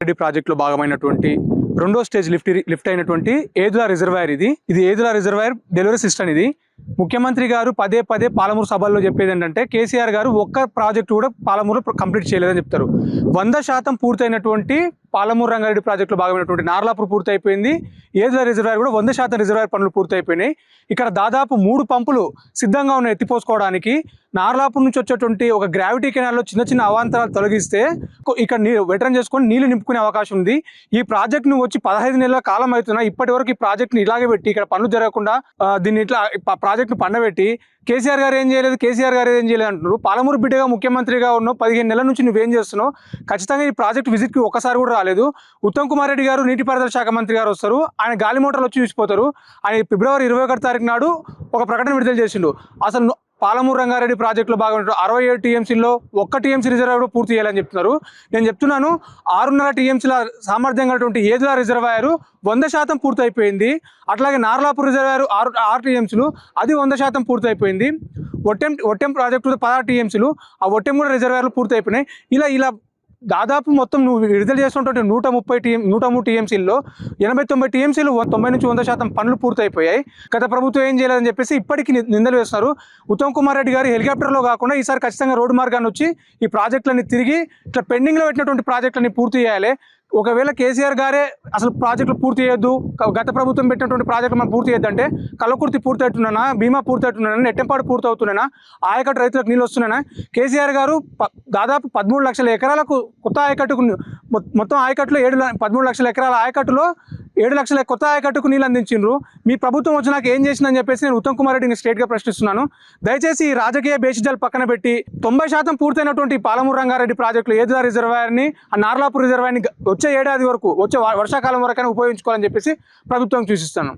రెడ్డి ప్రాజెక్టులో భాగమైనటువంటి రెండో stage lift lift అయినటువంటి ఏదులా రిజర్వాయర్ ఇది. ఇది ఏదులా రిజర్వాయర్? డెలివరీ సిస్టమ్ ఇది. ముఖ్యమంత్రి గారు పదే పదే పాలమూరు సభల్లో చెప్పేది ఏంటంటే కేసీఆర్ గారు ఒక్క ప్రాజెక్టు కూడా పాలమూరులో కంప్లీట్ చేయలేదని చెప్తారు. వంద శాతం పూర్తయినటువంటి పాలమూరు రంగారెడ్డి ప్రాజెక్టులో భాగమైనటువంటి నార్లాపూర్ పూర్తయిపోయింది. ఏదుల రిజర్వాయర్ కూడా వంద శాతం రిజర్వాయర్ పనులు పూర్తయిపోయినాయి. ఇక్కడ దాదాపు మూడు పంపులు సిద్ధంగా ఉన్నాయి ఎత్తిపోసుకోవడానికి. నార్లాపూర్ నుంచి వచ్చేటువంటి ఒక గ్రావిటీ కెనాల్లో చిన్న చిన్న అవాంతరాలు తొలగిస్తే ఇక్కడ నీరు వెటరన్ చేసుకొని నీళ్ళు నింపుకునే అవకాశం ఉంది. ఈ ప్రాజెక్టును వచ్చి పదహైదు నెలల కాలం అవుతున్నా ఇప్పటి వరకు ఈ ప్రాజెక్ట్ని ఇలాగే పెట్టి ఇక్కడ పనులు జరగకుండా దీన్ని ఇట్లా ప్రాజెక్ట్ను పండబెట్టి కేసీఆర్ గారు ఏం చేయలేదు కేసీఆర్ గారు ఏం చేయలేదు అంటున్నారు. పాలమూరు బిడ్డగా ముఖ్యమంత్రిగా ఉన్నావు పదిహేను నెలల నుంచి నువ్వేం చేస్తున్నావు? ఖచ్చితంగా ఈ ప్రాజెక్ట్ విజిట్కి ఒకసారి కూడా రాలేదు. ఉత్తమ్ కుమార్ రెడ్డి గారు నీటిపారుదల శాఖ మంత్రి గారు వస్తారు. ఆయన గాలి మోటార్లు వచ్చి చూసిపోతారు. ఆయన ఫిబ్రవరి ఇరవై ఒకటి తారీఖు నాడు ఒక ప్రకటన విడుదల చేసిండు. అసలు పాలమూరు రంగారెడ్డి ప్రాజెక్టులో భాగంగా అరవై ఏడు టీఎంసీలో ఒక్క టీఎంసీ రిజర్వాయర్ పూర్తి చేయాలని చెప్తున్నారు. నేను చెప్తున్నాను ఆరున్నర టీఎంసీల సామర్థ్యం కలిగినటువంటి ఏదుల రిజర్వాయర్ వంద శాతం పూర్తయిపోయింది. అట్లాగే నార్లాపూర్ రిజర్వాయర్ ఆరు ఆరు టీఎంసీలు అది వంద శాతం పూర్తయిపోయింది. ఒట్టెం ఒట్టెం ప్రాజెక్టు పదహారు టీఎంసీలు ఆ ఒట్టెం కూడా రిజర్వాయర్లు పూర్తయిపోయినాయి. ఇలా ఇలా దాదాపు మొత్తం నువ్వు విడుదల చేస్తున్నటువంటి నూట ముప్పై టీఎం నూట మూడు టీఎంసీల్లో ఎనభై తొంభై టీఎంసీలు తొంభై నుంచి వంద శాతం పనులు పూర్తయిపోయాయి. గత ప్రభుత్వం ఏం చేయలేదని చెప్పేసి ఇప్పటికీ నిందలు వేస్తున్నారు. ఉత్తమ్ కుమార్ రెడ్డి గారు హెలికాప్టర్లో కాకుండా ఈసారి ఖచ్చితంగా రోడ్డు మార్గాన్ని వచ్చి ఈ ప్రాజెక్టులన్నీ తిరిగి ఇట్లా పెండింగ్లో పెట్టినటువంటి ప్రాజెక్టులన్నీ పూర్తి చేయాలి. ఒకవేళ కేసీఆర్ గారే అసలు ప్రాజెక్టులు పూర్తి చేయొద్దు గత ప్రభుత్వం పెట్టినటువంటి ప్రాజెక్టులు మనం పూర్తి చేయొద్దంటే కలకుర్తి పూర్తి అవుతున్నానా భీమా పూర్తి అవుతున్నానా నెట్టెంపాడు పూర్తి అవుతున్నానా ఆయకట్టు రైతులకు నీళ్ళు వస్తున్నానా కేసీఆర్ గారు ప- దాదాపు పదమూడు లక్షల ఎకరాలకు కొత్త ఆయకట్టుకు మొత్తం ఆయకట్టులో ఏడు పదమూడు లక్షల ఎకరాల ఆయకట్టులో ఏడు లక్షల కొత్త ఆయకట్టుకు నీళ్ళు అందించిండ్రు. మీ ప్రభుత్వం వచ్చినాక ఏం చేసిందని చెప్పేసి నేను ఉత్తమ్ కుమార్ రెడ్డిని స్ట్రేట్గా ప్రశ్నిస్తున్నాను. దయచేసి రాజకీయ బేసిజాలు పక్కన పెట్టి తొంభై శాతం పూర్తయినటువంటి పాలమూరు రంగారెడ్డి ప్రాజెక్టులు ఏదుల రిజర్వాయర్ని ఆ నార్లాపూర్ రిజర్వాయర్ని వచ్చే ఏడాది వరకు వచ్చే వ- వర్షాకాలం వరకైనా ఉపయోగించుకోవాలని చెప్పేసి ప్రభుత్వం సూచిస్తాను.